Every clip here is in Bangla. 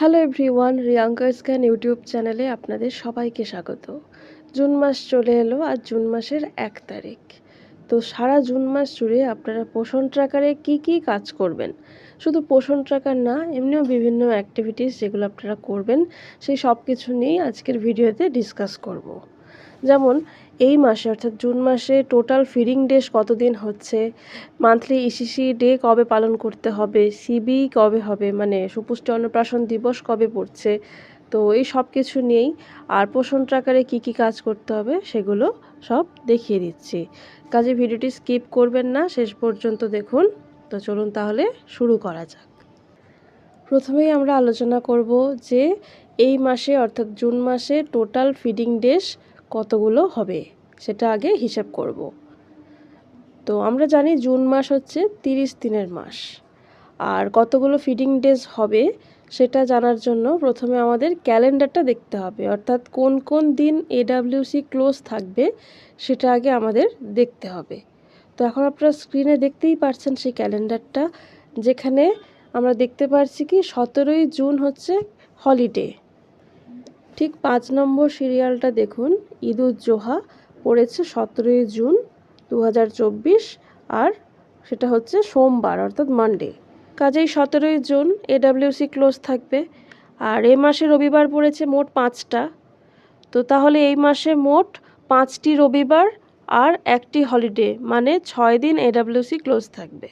হ্যালো এভরিওয়ান রিয়াঙ্কার স্ক্যান ইউটিউব চ্যানেলে আপনাদের সবাইকে স্বাগত। জুন মাস চলে এলো আর জুন মাসের এক তারিখ। তো সারা জুন মাস জুড়ে আপনারা পোষণ ট্র্যাকারে কি কি কাজ করবেন? শুধু পোষণ ট্র্যাকার না, এমনিও বিভিন্ন অ্যাক্টিভিটিস যেগুলো আপনারা করবেন, সেই সব কিছু নিয়েই আজকের ভিডিওতে ডিসকাস করব। যেমন এই মাসে, অর্থাৎ জুন মাসে টোটাল ফিডিং ডেস কতদিন হচ্ছে? মান্থলি ইসিসি ডে কবে পালন করতে হবে? সিবি কবে হবে? মানে সুপুষ্টি অন্নপ্রাশন দিবস কবে পড়ছে? তো এই সব কিছু নিয়েই আর পোষণ ট্রাকারে কি কি কাজ করতে হবে সেগুলো সব দেখিয়ে দিচ্ছি। কাজে ভিডিওটি স্কিপ করবেন না, শেষ পর্যন্ত দেখুন। তো চলুন তাহলে শুরু করা যাক। প্রথমেই আমরা আলোচনা করব যে এই মাসে, অর্থাৎ জুন মাসে টোটাল ফিডিং ডেস কতগুলো হবে, সেটা আগে হিসাব করব। তো আমরা জানি জুন মাস হচ্ছে তিরিশ দিনের মাস। আর কতগুলো ফিডিং ডেজ হবে, সেটা জানার জন্য প্রথমে আমাদের ক্যালেন্ডারটা দেখতে হবে। অর্থাৎ কোন কোন দিন এডাব্লিউসি ক্লোজ থাকবে, সেটা আগে আমাদের দেখতে হবে। তো এখন আপনারা স্ক্রিনে দেখতেই পারছেন সেই ক্যালেন্ডারটা, যেখানে আমরা দেখতে পারছি কি সতেরোই জুন হচ্ছে হলিডে ঠিক পাঁচ নম্বর সিরিয়ালটা দেখুন ঈদুজ্জোহা পড়েছে সতেরোই জুন দু হাজার চব্বিশ আর সেটা হচ্ছে সোমবার, অর্থাৎ মানডে কাজেই সতেরোই জুন এডাব্লিউসি ক্লোজ থাকবে আর এ মাসে রবিবার পড়েছে মোট পাঁচটা। তো তাহলে এই মাসে মোট পাঁচটি রবিবার আর একটি হলিডে মানে ছয় দিন এডাব্লিউসি ক্লোজ থাকবে।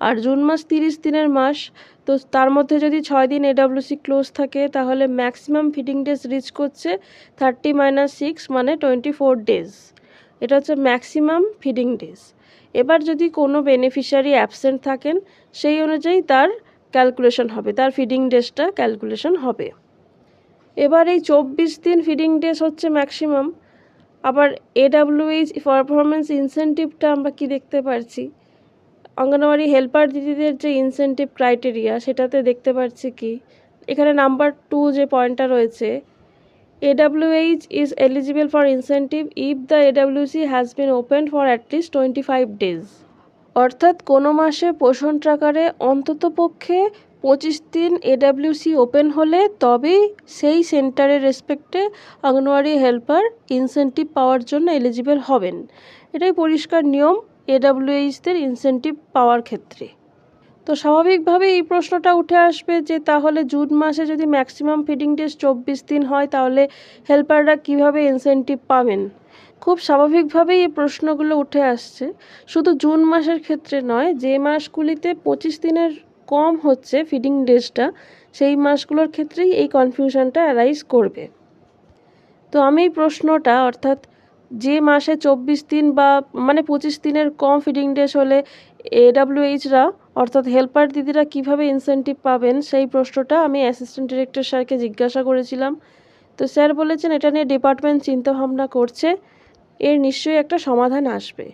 আর জুন মাস তিরিশ দিনের মাস, তো তার মধ্যে যদি ছয় দিন এডাব্লিউসি ক্লোজ থাকে, তাহলে ম্যাক্সিমাম ফিডিং ডেজ রিচ করছে থার্টি মাইনাস সিক্স মানে টোয়েন্টি ফোর ডেজ এটা হচ্ছে ম্যাক্সিমাম ফিডিং ডেজ এবার যদি কোনো বেনিফিশিয়ারি অ্যাবসেন্ট থাকেন, সেই অনুযায়ী তার ক্যালকুলেশন হবে, তার ফিডিং ডেজটা ক্যালকুলেশন হবে। এবার এই চব্বিশ দিন ফিডিং ডেজ হচ্ছে ম্যাক্সিমাম আবার এডাব্লিউএইচ পারফরমেন্স ইনসেন্টিভটা আমরা কি দেখতে পারছি? অঙ্গনওয়াড়ি হেল্পার দিদিদের যে ইনসেন্টিভ ক্রাইটেরিয়া সেটাতে দেখতে পাচ্ছি কি? এখানে নাম্বার টু যে পয়েন্টটা রয়েছে AWH is eligible for incentive if the AWC has been open for at least twenty five days অর্থাৎ কোনো মাসে পোষণ ট্রাকারে অন্তত পক্ষে পঁচিশ দিন এডাব্লিউসি ওপেন হলে তবেই সেই সেন্টারের রেসপেক্টে অঙ্গনওয়াড়ি হেল্পার ইনসেন্টিভ পাওয়ার জন্য এলিজিবল হবেন। এটাই পরিষ্কার নিয়ম। এডাব্লিউএইচদের ইনসেন্টিভ পাওয়ার ক্ষেত্রে। তো স্বাভাবিকভাবে এই প্রশ্নটা উঠে আসবে যে তাহলে জুন মাসে যদি ম্যাক্সিমাম ফিডিং ডেজ চব্বিশ দিন হয়, তাহলে হেল্পাররা কীভাবে ইনসেন্টিভ পাবেন? খুব স্বাভাবিকভাবেই এই প্রশ্নগুলো উঠে আসছে। শুধু জুন মাসের ক্ষেত্রে নয়, যে মাসগুলিতে পঁচিশ দিনের কম হচ্ছে ফিডিং ডেজটা সেই মাসগুলোর ক্ষেত্রেই এই কনফিউশনটা অ্যারাইজ করবে। তো আমি এই প্রশ্নটা অর্থাৎ যে মাসে চব্বিশ দিন বা মানে পঁচিশ দিনের কম ফিডিং ডেজ হলে এডাব্লিউএইচরা অর্থাৎ হেল্পার দিদিরা কীভাবে ইনসেন্টিভ পাবেন, সেই প্রশ্নটা আমি অ্যাসিস্ট্যান্ট ডিরেক্টর স্যারকে জিজ্ঞাসা করেছিলাম। তো স্যার বলেছেন, এটা নিয়ে ডিপার্টমেন্ট চিন্তাভাবনা করছে, এর নিশ্চয়ই একটা সমাধান আসবে।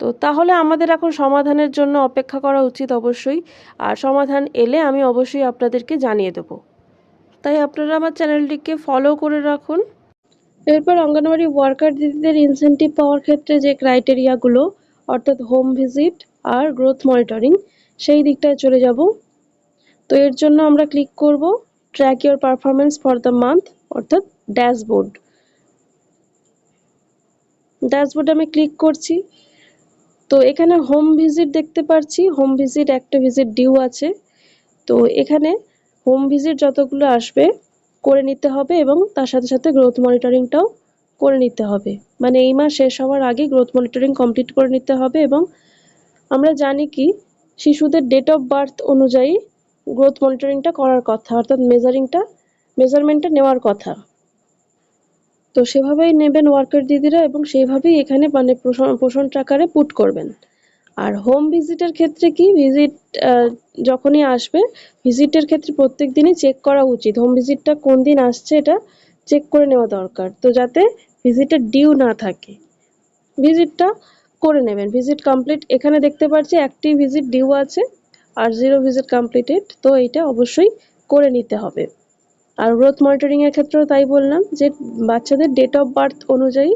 তো তাহলে আমাদের এখন সমাধানের জন্য অপেক্ষা করা উচিত অবশ্যই। আর সমাধান এলে আমি অবশ্যই আপনাদেরকে জানিয়ে দেবো। তাই আপনারা আমার চ্যানেলটিকে ফলো করে রাখুন। এরপর অঙ্গনওয়াড়ি ওয়ার্কার দিদিদের ইনসেন্টিভ পাওয়ার ক্ষেত্রে যে ক্রাইটেরিয়াগুলো অর্থাৎ হোম ভিজিট আর গ্রোথ মনিটরিং সেই দিকটায় চলে যাব। তো এর জন্য আমরা ক্লিক করব track your performance for the month অর্থাৎ ড্যাশবোর্ড ড্যাশবোর্ডে আমি ক্লিক করছি। তো এখানে হোম ভিজিট দেখতে পাচ্ছি হোম ভিজিট একটা ভিজিট ডিউ আছে। তো এখানে হোম ভিজিট যতগুলো আসবে করে নিতে হবে এবং তার সাথে সাথে গ্রোথ মনিটরিংটাও করে নিতে হবে। মানে এই মাস শেষ হওয়ার আগে গ্রোথ মনিটরিং কমপ্লিট করে নিতে হবে এবং আমরা জানি কি, শিশুদের ডেট অফ বার্থ অনুযায়ী গ্রোথ মনিটরিংটা করার কথা, অর্থাৎ মেজারিংটা মেজারমেন্টটা নেওয়ার কথা। তো সেভাবেই নেবেন ওয়ার্কার দিদিরা এবং সেইভাবেই এখানে মানে পোষণ ট্রাকারে পুট করবেন। আর হোম ভিজিটের ক্ষেত্রে কি ভিজিট যখনই আসবে ভিজিটের ক্ষেত্রে প্রত্যেক দিনই চেক করা উচিত। হোম ভিজিটটা কোন দিন আসছে এটা চেক করে নেওয়া দরকার। তো যাতে ভিজিটের ডিউ না থাকে। ভিজিটটা করে নেবেন। ভিজিট কমপ্লিট এখানে দেখতে পাচ্ছি একটি ভিজিট ডিউ আছে আর জিরো ভিজিট কমপ্লিটেড তো এইটা অবশ্যই করে নিতে হবে। আর গ্রোথ মনিটরিংয়ের ক্ষেত্রেও তাই বললাম যে বাচ্চাদের ডেট অফ বার্থ অনুযায়ী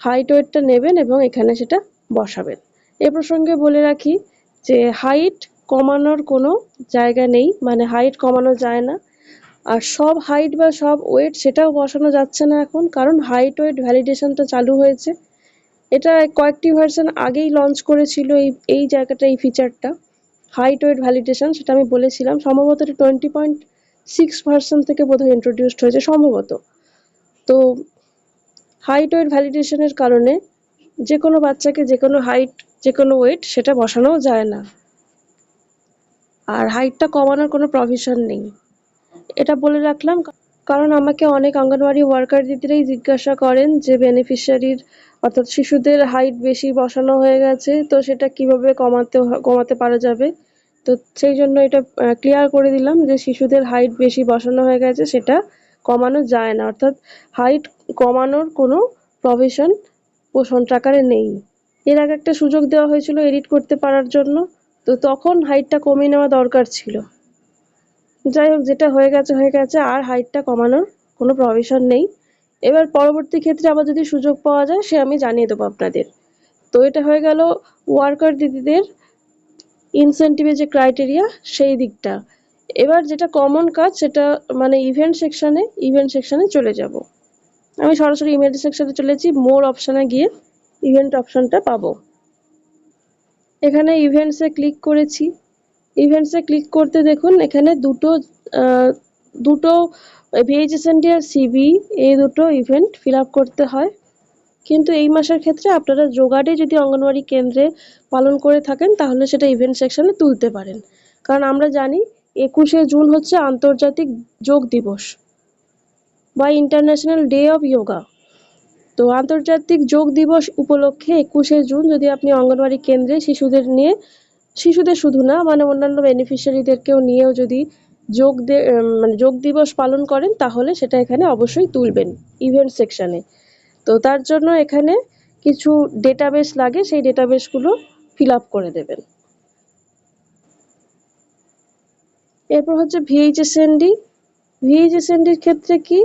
হাইট ওয়েটটা নেবেন এবং এখানে সেটা বসাবেন। এ প্রসঙ্গে বলে রাখি যে হাইট কমানোর কোনো জায়গা নেই মানে হাইট কমানো যায় না। আর সব হাইট বা সব ওয়েট সেটাও বসানো যাচ্ছে না এখন, কারণ হাইট ওয়েট ভ্যালিডেশনটা চালু হয়েছে। এটা কয়েকটি ভার্সন আগেই লঞ্চ করেছিল এই এই জায়গাটা, এই ফিচারটা হাইট ওয়েট ভ্যালিডেশন সেটা আমি বলেছিলাম। সম্ভবত এটা টোয়েন্টি পয়েন্ট সিক্স ভার্সন থেকে বোধহয় ইন্ট্রোডিউসড হয়েছে, সম্ভবত। তো হাইট ওয়েট ভ্যালিডেশনের কারণে যে কোনো বাচ্চাকে যে কোনো হাইট যে কোনো ওয়েট সেটা বসানোও যায় না। আর হাইটটা কমানোর কোনো প্রভিশন নেই। এটা বলে রাখলাম, কারণ আমাকে অনেক অঙ্গনওয়াড়ি ওয়ার্কার দিদিরাই জিজ্ঞাসা করেন যে বেনিফিশিয়ারির অর্থাৎ শিশুদের হাইট বেশি বসানো হয়ে গেছে, তো সেটা কীভাবে কমাতে কমাতে পারা যাবে? তো সেই জন্য এটা ক্লিয়ার করে দিলাম যে শিশুদের হাইট বেশি বসানো হয়ে গেছে, সেটা কমানো যায় না। অর্থাৎ হাইট কমানোর কোনো প্রভিশন পোষণ ট্রাকারে নেই। এর আগে একটা সুযোগ দেওয়া হয়েছিল এডিট করতে পারার জন্য, তো তখন হাইটটা কমিয়ে নেওয়া দরকার ছিল। যাই হোক, যেটা হয়ে গেছে হয়ে গেছে, আর হাইটটা কমানোর কোনো প্রভিশন নেই। এবার পরবর্তী ক্ষেত্রে আবার যদি সুযোগ পাওয়া যায়, সে আমি জানিয়ে দেবো আপনাদের। তো এটা হয়ে গেল ওয়ার্কার দিদিদের ইনসেন্টিভের যে ক্রাইটেরিয়া সেই দিকটা। এবার যেটা কমন কাজ, সেটা মানে ইভেন্ট সেকশানে ইভেন্ট সেকশানে চলে যাব। আমি সরাসরি ইমেল সেকশনে চলেছি মোর অপশানে গিয়ে ইভেন্ট অপশনটা পাবো। এখানে ইভেন্টসে ক্লিক করেছি। ইভেন্টসে ক্লিক করতে দেখুন, এখানে দুটো দুটো ভিএইচএসএনডি আর সিবি এই দুটো ইভেন্ট ফিল করতে হয়। কিন্তু এই মাসের ক্ষেত্রে আপনারা যোগাডে যদি অঙ্গনওয়াড়ি কেন্দ্রে পালন করে থাকেন, তাহলে সেটা ইভেন্ট সেকশনে তুলতে পারেন। কারণ আমরা জানি, একুশে জুন হচ্ছে আন্তর্জাতিক যোগ দিবস। বা ইন্টারন্যাশনাল ডে অফ যোগা তো আন্তর্জাতিক যোগ দিবস উপলক্ষে একুশে জুন যদি আপনি অঙ্গনওয়াড়ি কেন্দ্রে শিশুদের নিয়ে, শিশুদের শুধু না মানে অন্যান্য বেনিফিশিয়ারিদেরকেও নিয়েও যদি যোগ দে- মানে যোগ দিবস পালন করেন, তাহলে সেটা এখানে অবশ্যই তুলবেন ইভেন্ট সেকশানে তো তার জন্য এখানে কিছু ডেটাবেস লাগে, সেই ডেটাবেসগুলো ফিল আপ করে দেবেন। এরপর হচ্ছে ভিএইচএসএনডি ভিএইচএসএনডির ক্ষেত্রে কি?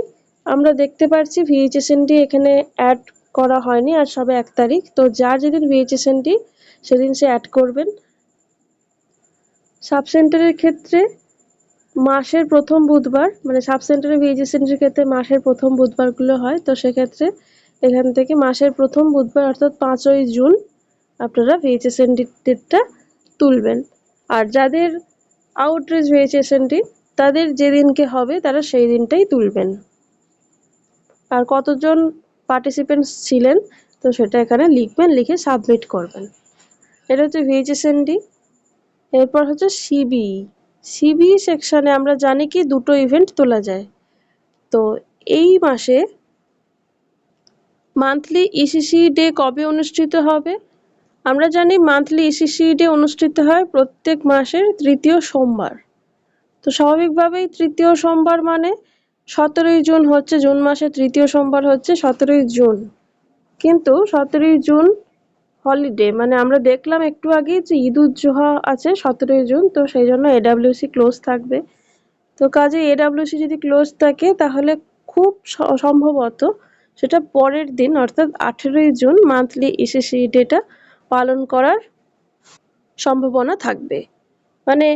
আমরা দেখতে পাচ্ছি ভিএইচএসএনডি এখানে অ্যাড করা হয়নি আর সবে এক তারিখ। তো যার যেদিন ভিএইচএসএনডি সেদিন সে অ্যাড করবেন। সাব সেন্টারের ক্ষেত্রে মাসের প্রথম বুধবার মানে সাব সেন্টারে ভিএইচএসএনডির ক্ষেত্রে মাসের প্রথম বুধবারগুলো হয়, তো সেক্ষেত্রে এখান থেকে মাসের প্রথম বুধবার অর্থাৎ পাঁচই জুন আপনারা ভিএইচএসএনডি ডেটটা তুলবেন। আর যাদের আউটরিচ ভিএইচএসএনডি তাদের যেদিনকে হবে তারা সেই দিনটাই তুলবেন। আর কতজন পার্টিসিপেন্টস ছিলেন, তো সেটা এখানে লিখবেন, লিখে সাবমিট করবেন। এটা হচ্ছে ভিএইচএসএনডি এরপর হচ্ছে সিবি সিবি সেকশানে আমরা জানি কি দুটো ইভেন্ট তোলা যায়। তো এই মাসে মান্থলি ইসিসি ডে কবে অনুষ্ঠিত হবে? আমরা জানি মান্থলি ইসিসি ডে অনুষ্ঠিত হয় প্রত্যেক মাসের তৃতীয় সোমবার। তো স্বাভাবিকভাবেই তৃতীয় সোমবার মানে সতেরোই জুন হচ্ছে জুন মাসের তৃতীয় সোমবার হচ্ছে সতেরোই জুন। কিন্তু সতেরোই জুন হলিডে মানে আমরা দেখলাম একটু আগেই যে ঈদ উজ্জোহা আছে সতেরোই জুন, তো সেই জন্য এডাব্লিউসি ক্লোজ থাকবে। তো কাজে এডাব্লিউসি যদি ক্লোজ থাকে, তাহলে খুব সম্ভবত সেটা পরের দিন, অর্থাৎ আঠেরোই জুন মান্থলি ইসিসি ডেটা পালন করার সম্ভাবনা থাকবে। মানে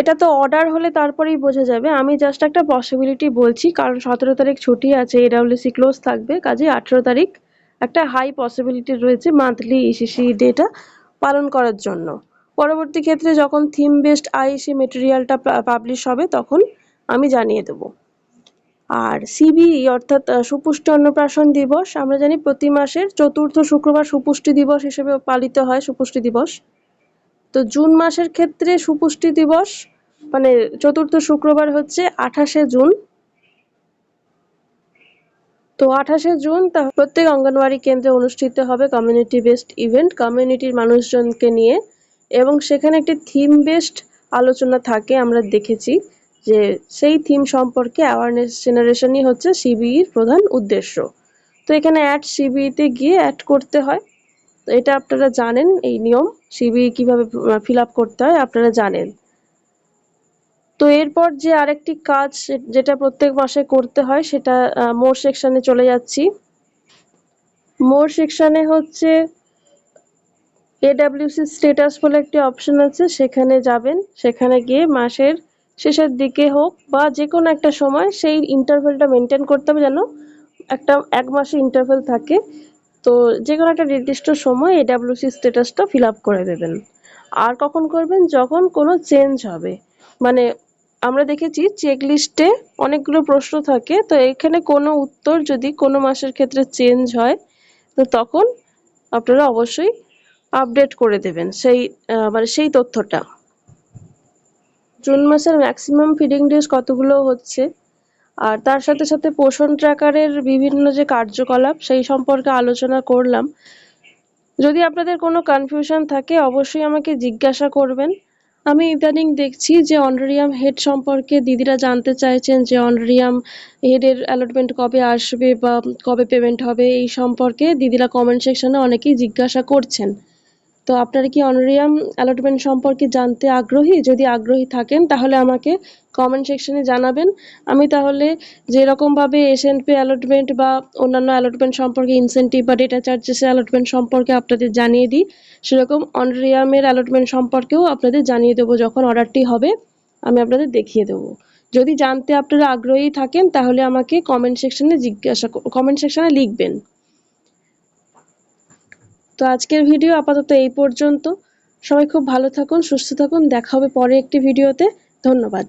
এটা তো অর্ডার হলে তারপরেই বোঝা যাবে। আমি জাস্ট একটা পসিবিলিটি বলছি কারণ সতেরো তারিখ ছুটি আছে এডাব্লিউসি ক্লোজ থাকবে কাজে আঠেরো তারিখ একটা হাই পসিবিলিটি রয়েছে মান্থলি ইসিসি ডেটা পালন করার জন্য। পরবর্তী ক্ষেত্রে যখন থিম বেসড আইসি মেটেরিয়ালটা পাবলিশ হবে তখন আমি জানিয়ে দেবো। আর সিবিই অর্থাৎ আহ, সুপুষ্টি অন্নপ্রাশন দিবস আমরা জানি প্রতি মাসের চতুর্থ শুক্রবার সুপুষ্টি দিবস হিসেবে পালিত হয় সুপুষ্টি দিবস। তো জুন মাসের ক্ষেত্রে সুপুষ্টি দিবস মানে চতুর্থ শুক্রবার হচ্ছে আঠাশে জুন। তো আঠাশে জুন তা প্রত্যেক অঙ্গনওয়াড়ি কেন্দ্রে অনুষ্ঠিত হবে কমিউনিটি বেসড ইভেন্ট কমিউনিটির মানুষজনকে নিয়ে। এবং সেখানে একটি থিম বেসড আলোচনা থাকে, আমরা দেখেছি যে সেই থিম সম্পর্কে অ্যাওয়ারনেস জেনারেশনই হচ্ছে সিবিইর প্রধান উদ্দেশ্য। তো এখানে অ্যাড সিবিইতে গিয়ে অ্যাড করতে হয়। তো এটা আপনারা জানেন, এই নিয়ম। সিবি কীভাবে ফিল করতে হয় আপনারা জানেন। তো এরপর যে আরেকটি কাজ যেটা প্রত্যেক মাসে করতে হয়, সেটা মোর সেকশনে চলে যাচ্ছি। মোর সেকশনে হচ্ছে এডাব্লিউসি স্টেটাস বলে একটি অপশন আছে, সেখানে যাবেন। সেখানে গিয়ে মাসের শেষের দিকে হোক বা যে কোনো একটা সময় সেই ইন্টারভেলটা মেনটেন করতে হবে যেন একটা, এক মাসে ইন্টারভেল থাকে। তো যে কোনো একটা নির্দিষ্ট সময় এডাব্লিউসি স্ট্যাটাসটা ফিল আপ করে দেবেন। আর কখন করবেন? যখন কোনো চেঞ্জ হবে। মানে আমরা দেখেছি চেক লিস্টে অনেকগুলো প্রশ্ন থাকে, তো এখানে কোনো উত্তর যদি কোনো মাসের ক্ষেত্রে চেঞ্জ হয়, তো তখন আপনারা অবশ্যই আপডেট করে দেবেন সেই মানে সেই তথ্যটা। জুন মাসের ম্যাক্সিমাম ফিডিং ডেজ কতগুলো হচ্ছে? আর তার সাথে সাথে পোষণ ট্র্যাকারের বিভিন্ন যে কার্যকলাপ, সেই সম্পর্কে আলোচনা করলাম। যদি আপনাদের কোনো কনফিউশন থাকে, অবশ্যই আমাকে জিজ্ঞাসা করবেন। আমি ইদানিং দেখছি যে অনারিয়াম হেড সম্পর্কে দিদিরা জানতে চাইছেন যে অনারিয়াম হেডের অ্যালটমেন্ট কবে আসবে বা কবে পেমেন্ট হবে, এই সম্পর্কে দিদিরা কমেন্ট সেকশনে অনেকেই জিজ্ঞাসা করছেন। তো আপনারা কি অনারিয়াম অ্যালটমেন্ট সম্পর্কে জানতে আগ্রহী? যদি আগ্রহী থাকেন, তাহলে আমাকে কমেন্ট সেকশনে জানাবেন। আমি তাহলে যেরকমভাবে এসএন পে অ্যালটমেন্ট বা অন্যান্য অ্যালটমেন্ট সম্পর্কে ইনসেন্টিভ বা ডেটা চার্জেসের অ্যালটমেন্ট সম্পর্কে আপনাদের জানিয়ে দিই, সেরকম অনরিয়ামের অ্যালটমেন্ট সম্পর্কেও আপনাদের জানিয়ে দেবো যখন অর্ডারটি হবে, আমি আপনাদের দেখিয়ে দেবো। যদি জানতে আপনারা আগ্রহী থাকেন, তাহলে আমাকে কমেন্ট সেকশনে জিজ্ঞাসা কমেন্ট সেকশনে লিখবেন। তো আজকের ভিডিও আপাতত এই পর্যন্ত। সবাই খুব ভালো থাকুন, সুস্থ থাকুন। দেখা হবে পরে একটি ভিডিওতে। ধন্যবাদ।